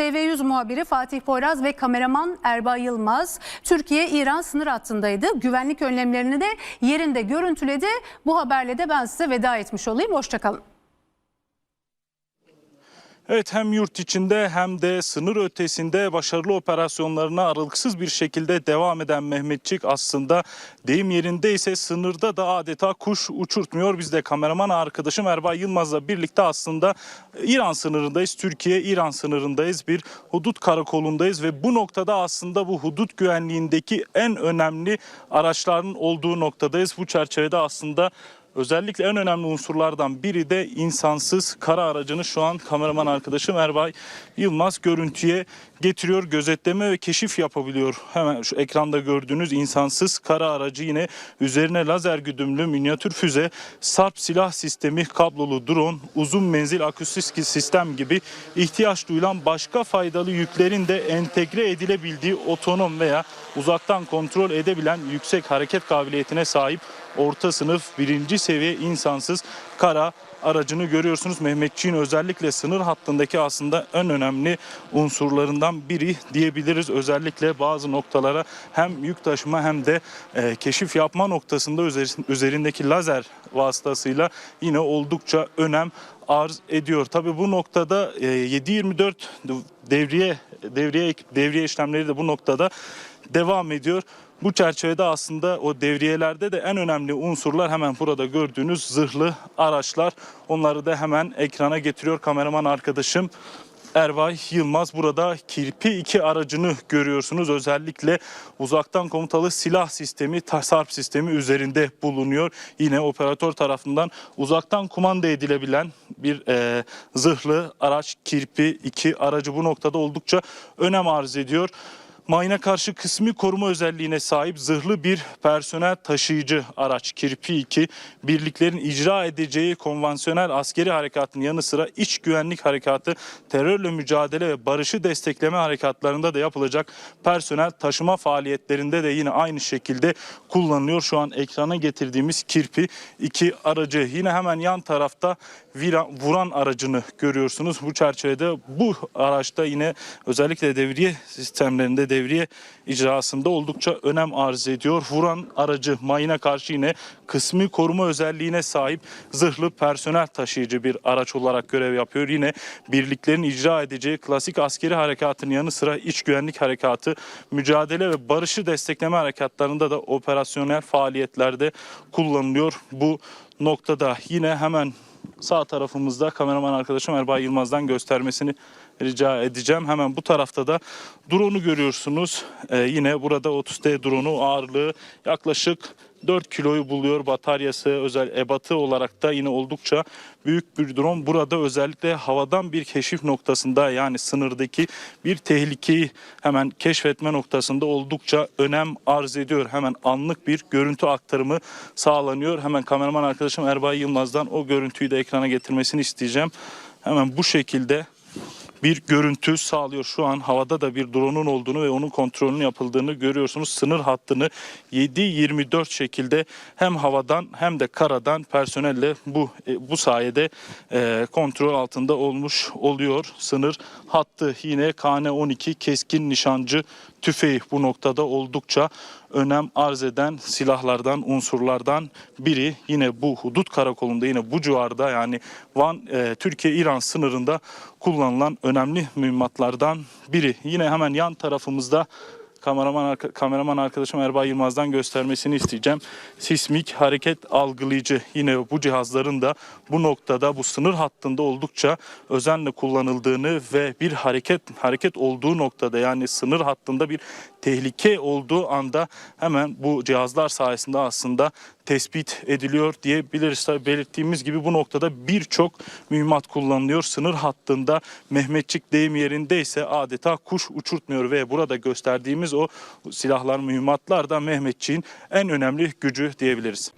TV100 muhabiri Fatih Poyraz ve kameraman Erbay Yılmaz Türkiye-İran sınır hattındaydı. Güvenlik önlemlerini de yerinde görüntüledi. Bu haberle de ben size veda etmiş olayım. Hoşçakalın. Evet hem yurt içinde hem de sınır ötesinde başarılı operasyonlarına aralıksız bir şekilde devam eden Mehmetçik aslında deyim yerinde ise sınırda da adeta kuş uçurtmuyor. Biz de kameraman arkadaşım Erbay Yılmaz'la birlikte aslında İran sınırındayız. Türkiye-İran sınırındayız. Bir hudut karakolundayız ve bu noktada aslında bu hudut güvenliğindeki en önemli araçların olduğu noktadayız. Bu çerçevede aslında Özellikle en önemli unsurlardan biri de insansız kara aracını şu an kameraman arkadaşım Erbay Yılmaz görüntüye getiriyor. Gözetleme ve keşif yapabiliyor. Hemen şu ekranda gördüğünüz insansız kara aracı yine üzerine lazer güdümlü minyatür füze, sarp silah sistemi, kablolu drone, uzun menzil akustik sistem gibi ihtiyaç duyulan başka faydalı yüklerin de entegre edilebildiği otonom veya uzaktan kontrol edebilen yüksek hareket kabiliyetine sahip orta sınıf birinci seviye insansız kara aracını görüyorsunuz. Mehmetçiğin özellikle sınır hattındaki aslında en önemli unsurlarından biri diyebiliriz. Özellikle bazı noktalara hem yük taşıma hem de e, keşif yapma noktasında üzer- üzerindeki lazer vasıtasıyla yine oldukça önem arz ediyor. Tabii bu noktada e, 7-24 devriye devriye devriye işlemleri de bu noktada devam ediyor. Bu çerçevede aslında o devriyelerde de en önemli unsurlar hemen burada gördüğünüz zırhlı araçlar. Onları da hemen ekrana getiriyor kameraman arkadaşım. Erbay Yılmaz burada Kirpi 2 aracını görüyorsunuz. Özellikle uzaktan komutalı silah sistemi, tasarp sistemi üzerinde bulunuyor. Yine operatör tarafından uzaktan kumanda edilebilen bir e, zırhlı araç Kirpi 2 aracı bu noktada oldukça önem arz ediyor. Mayına karşı kısmi koruma özelliğine sahip zırhlı bir personel taşıyıcı araç Kirpi 2 birliklerin icra edeceği konvansiyonel askeri harekatın yanı sıra iç güvenlik harekatı, terörle mücadele ve barışı destekleme harekatlarında da yapılacak personel taşıma faaliyetlerinde de yine aynı şekilde kullanılıyor. Şu an ekrana getirdiğimiz Kirpi 2 aracı yine hemen yan tarafta vuran aracını görüyorsunuz. Bu çerçevede bu araçta yine özellikle devriye sistemlerinde devriye icrasında oldukça önem arz ediyor. Vuran aracı mayına karşı yine kısmi koruma özelliğine sahip zırhlı personel taşıyıcı bir araç olarak görev yapıyor. Yine birliklerin icra edeceği klasik askeri harekatın yanı sıra iç güvenlik harekatı, mücadele ve barışı destekleme harekatlarında da operasyonel faaliyetlerde kullanılıyor. Bu noktada yine hemen sağ tarafımızda kameraman arkadaşım Erbay Yılmaz'dan göstermesini rica edeceğim. Hemen bu tarafta da drone'u görüyorsunuz. Ee, yine burada 30T drone'u ağırlığı yaklaşık 4 kiloyu buluyor. Bataryası özel ebatı olarak da yine oldukça büyük bir drone. Burada özellikle havadan bir keşif noktasında yani sınırdaki bir tehlikeyi hemen keşfetme noktasında oldukça önem arz ediyor. Hemen anlık bir görüntü aktarımı sağlanıyor. Hemen kameraman arkadaşım Erbay Yılmaz'dan o görüntüyü de ekrana getirmesini isteyeceğim. Hemen bu şekilde bir görüntü sağlıyor. Şu an havada da bir drone'un olduğunu ve onun kontrolünün yapıldığını görüyorsunuz. Sınır hattını 7-24 şekilde hem havadan hem de karadan personelle bu e, bu sayede e, kontrol altında olmuş oluyor. Sınır hattı yine KN-12 keskin nişancı tüfeği bu noktada oldukça önem arz eden silahlardan, unsurlardan biri. Yine bu hudut karakolunda yine bu civarda yani Van e, Türkiye-İran sınırında kullanılan önemli mühimmatlardan biri. Yine hemen yan tarafımızda kameraman kameraman arkadaşım Erbay Yılmaz'dan göstermesini isteyeceğim. Sismik hareket algılayıcı yine bu cihazların da bu noktada bu sınır hattında oldukça özenle kullanıldığını ve bir hareket hareket olduğu noktada yani sınır hattında bir tehlike olduğu anda hemen bu cihazlar sayesinde aslında tespit ediliyor diyebiliriz. Tabii belirttiğimiz gibi bu noktada birçok mühimmat kullanılıyor. Sınır hattında Mehmetçik deyim yerindeyse adeta kuş uçurtmuyor ve burada gösterdiğimiz o silahlar, mühimmatlar da Mehmetçiğin en önemli gücü diyebiliriz.